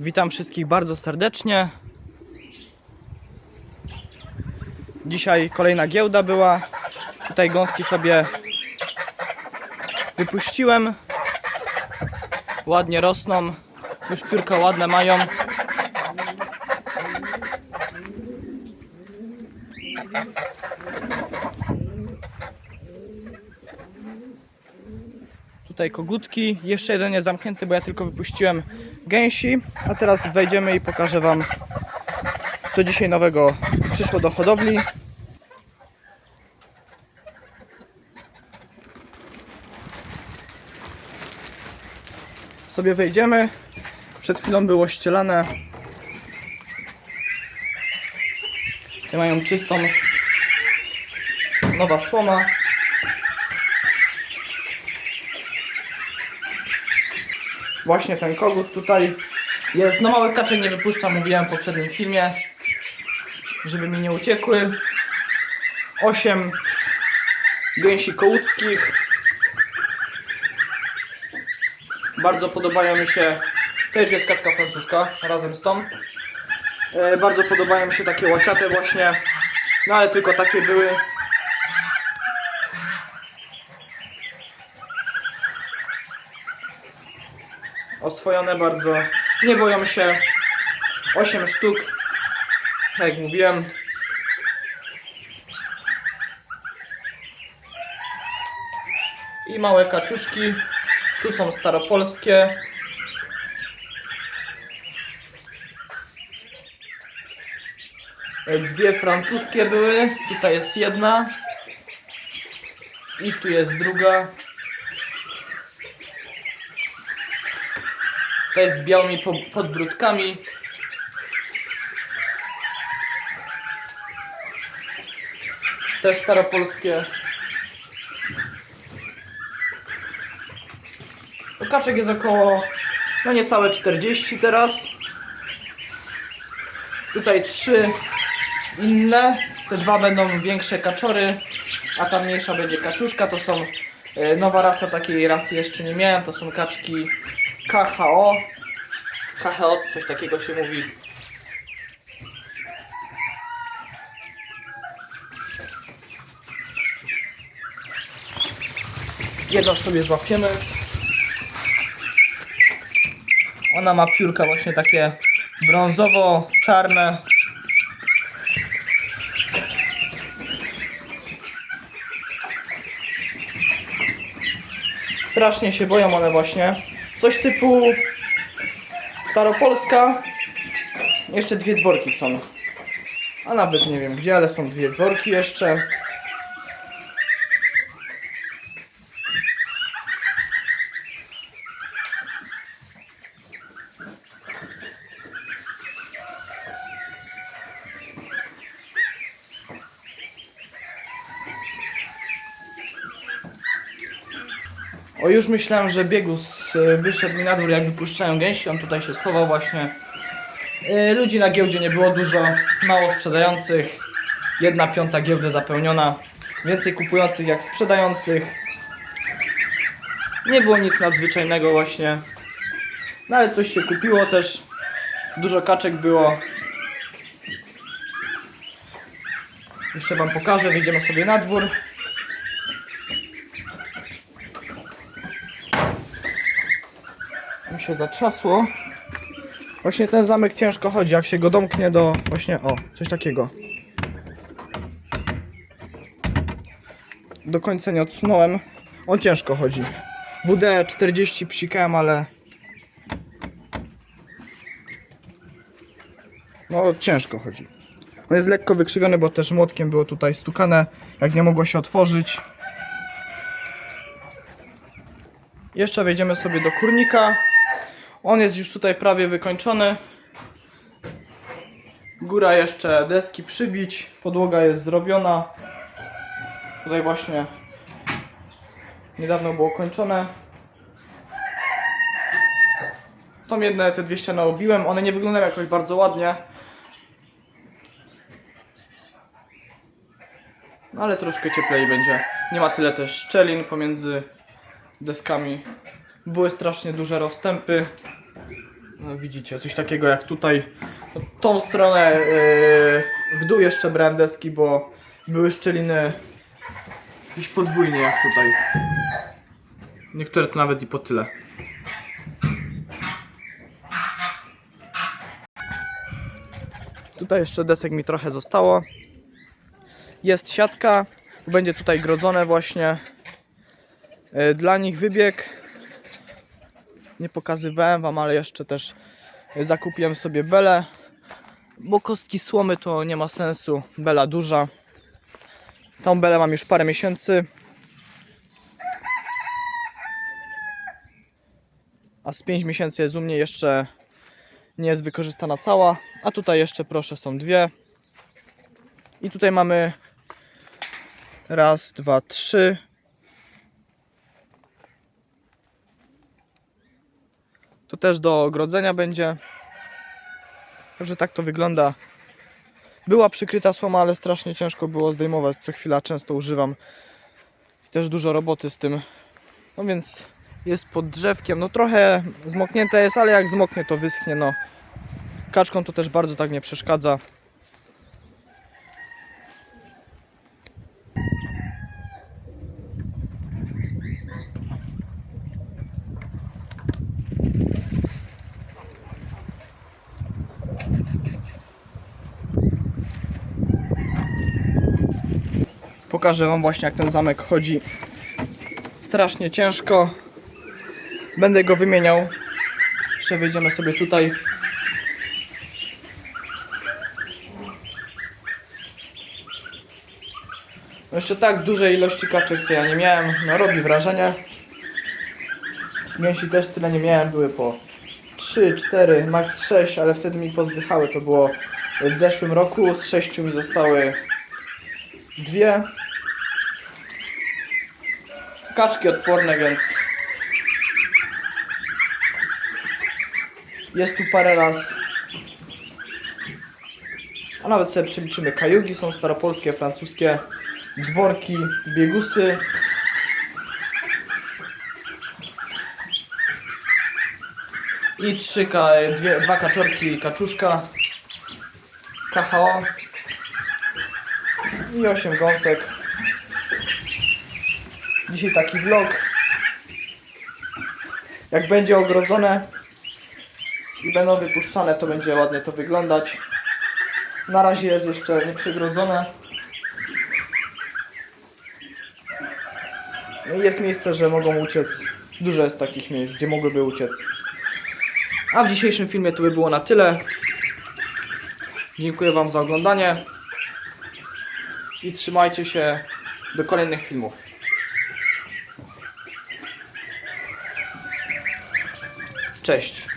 Witam wszystkich bardzo serdecznie. Dzisiaj kolejna giełda była. Tutaj gąski sobie wypuściłem. Ładnie rosną. Już piórka ładne mają. Tutaj kogutki. Jeszcze jeden jest zamknięty, bo ja tylko wypuściłem gęsi. A teraz wejdziemy i pokażę Wam, co dzisiaj nowego przyszło do hodowli. Sobie wejdziemy. Przed chwilą było ścielane. Te mają czystą nowa słoma. Właśnie ten kogut tutaj jest. No małe kacze nie wypuszczam, mówiłem w poprzednim filmie, żeby mi nie uciekły. 8 gęsi kołuckich. Bardzo podobają mi się, też jest kaczka francuska razem z tą. E, bardzo podobają mi się takie łaciate właśnie, no ale tylko takie były. Oswojone bardzo. Nie boją się. 8 sztuk. Tak jak mówiłem. I małe kaczuszki. Tu są staropolskie. Dwie francuskie były. Tutaj jest jedna. I tu jest druga. Jest z białymi po- podbródkami. Też staropolskie. Kaczek jest około, no niecałe 40 teraz. Tutaj trzy inne. Te dwa będą większe kaczory, a ta mniejsza będzie kaczuszka. To są e, nowa rasa, takiej rasy jeszcze nie miałem. To są kaczki KHO. KHO, coś takiego się mówi. Jedną sobie złapiemy. Ona ma piórka właśnie takie brązowo-czarne. Strasznie się boją one właśnie. Coś typu Staropolska. Jeszcze dwie dworki są. A nawet nie wiem gdzie, ale są dwie dworki jeszcze. O już myślałem, że biegus e, wyszedł mi na dwór jak wypuszczają gęsi, on tutaj się schował właśnie. E, Ludzi na giełdzie nie było dużo, mało sprzedających. Jedna piąta giełdy zapełniona. Więcej kupujących jak sprzedających. Nie było nic nadzwyczajnego właśnie. No ale coś się kupiło też. Dużo kaczek było. Jeszcze wam pokażę, wyjdziemy sobie na dwór. Mi się zatrzasło. Właśnie ten zamek ciężko chodzi, jak się go domknie do właśnie, o, coś takiego. Do końca nie odsunąłem. On ciężko chodzi. WD 40 psikałem, ale... No, ciężko chodzi. On jest lekko wykrzywiony, bo też młotkiem było tutaj stukane, jak nie mogło się otworzyć. Jeszcze wejdziemy sobie do kurnika. On jest już tutaj prawie wykończony. Góra jeszcze deski przybić. Podłoga jest zrobiona. Tutaj właśnie niedawno było kończone. Tą jedne, te dwie ściany obiłem. One nie wyglądają jakoś bardzo ładnie. No ale troszkę cieplej będzie. Nie ma tyle też szczelin pomiędzy deskami. Były strasznie duże rozstępy. No, widzicie, coś takiego jak tutaj. Tą stronę yy, w dół jeszcze brałem deski, bo były szczeliny gdzieś podwójnie jak tutaj. Niektóre to nawet i po tyle. Tutaj jeszcze desek mi trochę zostało. Jest siatka, będzie tutaj grodzone właśnie. Yy, Dla nich wybieg. Nie pokazywałem wam, ale jeszcze też zakupiłem sobie belę. Bo kostki słomy to nie ma sensu. Bela duża. Tą belę mam już parę miesięcy. A z 5 miesięcy jest u mnie jeszcze nie jest wykorzystana cała. A tutaj jeszcze proszę są dwie. I tutaj mamy raz, dwa, trzy. To też do ogrodzenia będzie. Także tak to wygląda. Była przykryta słoma, ale strasznie ciężko było zdejmować. Co chwila często używam. Też dużo roboty z tym. No więc jest pod drzewkiem. No trochę zmoknięte jest, ale jak zmoknie to wyschnie. No. Kaczką to też bardzo tak nie przeszkadza. Pokażę Wam właśnie jak ten zamek chodzi. Strasznie ciężko. Będę go wymieniał. Jeszcze wyjdziemy sobie tutaj. No jeszcze tak dużej ilości kaczek to ja nie miałem. No robi wrażenie. Mięsi też tyle nie miałem. Były po 3, 4, max 6, ale wtedy mi pozdychały. To było w zeszłym roku. Z 6 mi zostały dwie kaczki odporne, więc jest tu parę raz. A nawet sobie przeliczymy kajugi, są staropolskie, francuskie, dworki, biegusy. I trzy, dwie, dwa kaczorki i kaczuszka. KHO. I osiem gąsek. Dzisiaj taki vlog. Jak będzie ogrodzone i będą wypuszczane, to będzie ładnie to wyglądać. Na razie jest jeszcze nieprzegrodzone. No i jest miejsce, że mogą uciec. Dużo jest takich miejsc, gdzie mogłyby uciec. A w dzisiejszym filmie to by było na tyle. Dziękuję Wam za oglądanie. I trzymajcie się do kolejnych filmów. Cześć.